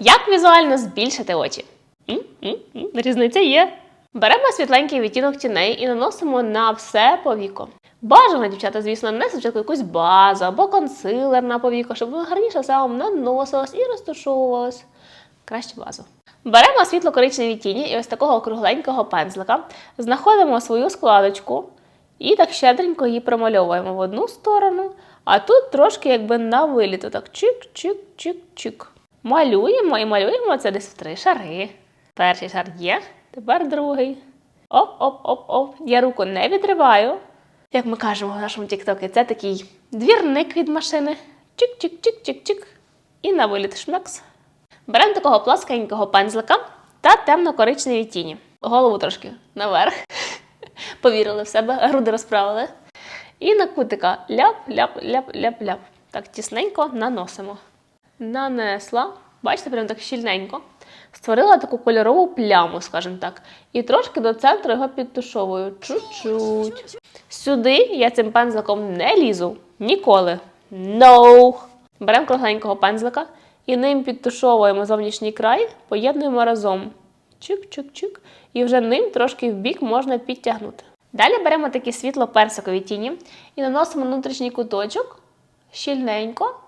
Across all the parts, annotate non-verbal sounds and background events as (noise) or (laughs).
Як візуально збільшити очі? Різниця є. Беремо світленький відтінок тіней і наносимо на все повіко. Бажано, дівчата, звісно, не спочатку якусь базу або консилер на повіко, щоб воно гарніше все вам наносилось і розташовувалось. Краще базу. Беремо світло-коричневі тіні і ось такого кругленького пензлика, знаходимо свою складочку і так щедренько її промальовуємо в одну сторону, а тут трошки якби на виліт, так чик-чик-чик-чик. Малюємо і малюємо це десь в три шари. Перший шар є, тепер другий. Оп-оп-оп-оп. Я руку не відриваю. Як ми кажемо в нашому тіктокі, це такий двірник від машини. Чик-чик-чик-чик-чик. І на виліт шмякс. Беремо такого пласкенького пензлика та темно-коричневі тіні. Голову трошки наверх. (laughs) Повірили в себе, груди розправили. І на кутика ляп-ляп-ляп-ляп-ляп. Так тісненько наносимо. Нанесла, бачите, прям так щільненько. Створила таку кольорову пляму, скажімо так. І трошки до центру його підтушовую. Чуть-чуть. Сюди я цим пензликом не лізу ніколи. No! Беремо кругленького пензлика і ним підтушовуємо зовнішній край, поєднуємо разом. Чик-чик-чик. І вже ним трошки в бік можна підтягнути. Далі беремо такі світло-персикові тіні і наносимо внутрішній куточок щільненько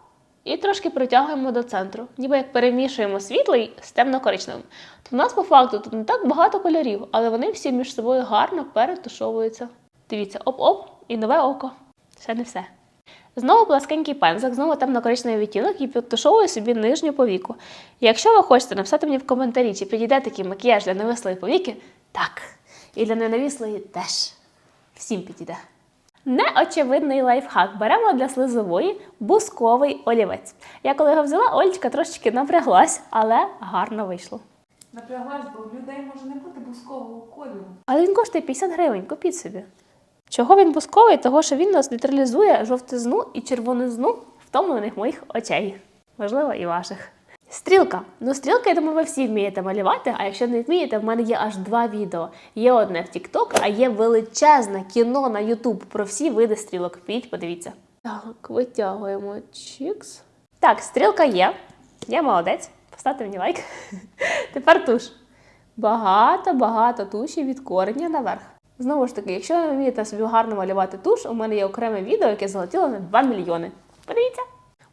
і трошки притягуємо до центру, ніби як перемішуємо світлий з темно-коричневим. То в нас по факту тут не так багато кольорів, але вони всі між собою гарно перетушовуються. Дивіться, оп-оп, і нове око. Ще не все. Знову пласкенький пензлик, знову темно-коричневий відтінок і підтушовую собі нижню повіку. Якщо ви хочете написати мені в коментарі, чи підійде такий макіяж для навислої повіки, так. І для ненавислої теж. Всім підійде. Неочевидний лайфхак. Беремо для слизової бусковий олівець. Я коли його взяла, Олечка трошечки напряглась, але гарно вийшло. Напряглась, бо в людей може не бути бускового кольору. Але він коштує 50 гривень, купіть собі. Чого він бусковий? Того, що він нас нейтралізує жовтизну і червонизну втомлених моїх очей. Можливо, і ваших. Стрілка. Ну, стрілка, я думаю, ви всі вмієте малювати, а якщо не вмієте, в мене є аж два відео. Є одне в TikTok, а є величезне кіно на YouTube про всі види стрілок. Підіть, подивіться. Так, витягуємо чікс. Так, стрілка є. Я молодець. Поставте мені лайк. (laughs) Тепер туш. Багато-багато туші від кореня наверх. Знову ж таки, якщо ви вмієте собі гарно малювати туш, у мене є окреме відео, яке залетіло на 2 мільйони. Подивіться.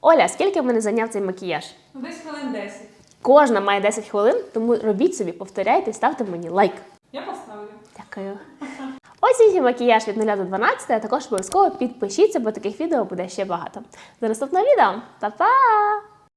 Оля, скільки в мене зайняв цей макіяж? Ну, десь хвилин 10. Кожна має 10 хвилин, тому робіть собі, повторяйте і ставте мені лайк. Я поставлю. Дякую. Ось і макіяж від 0 до 12, а також обов'язково підпишіться, бо таких відео буде ще багато. До наступного відео. Па-па!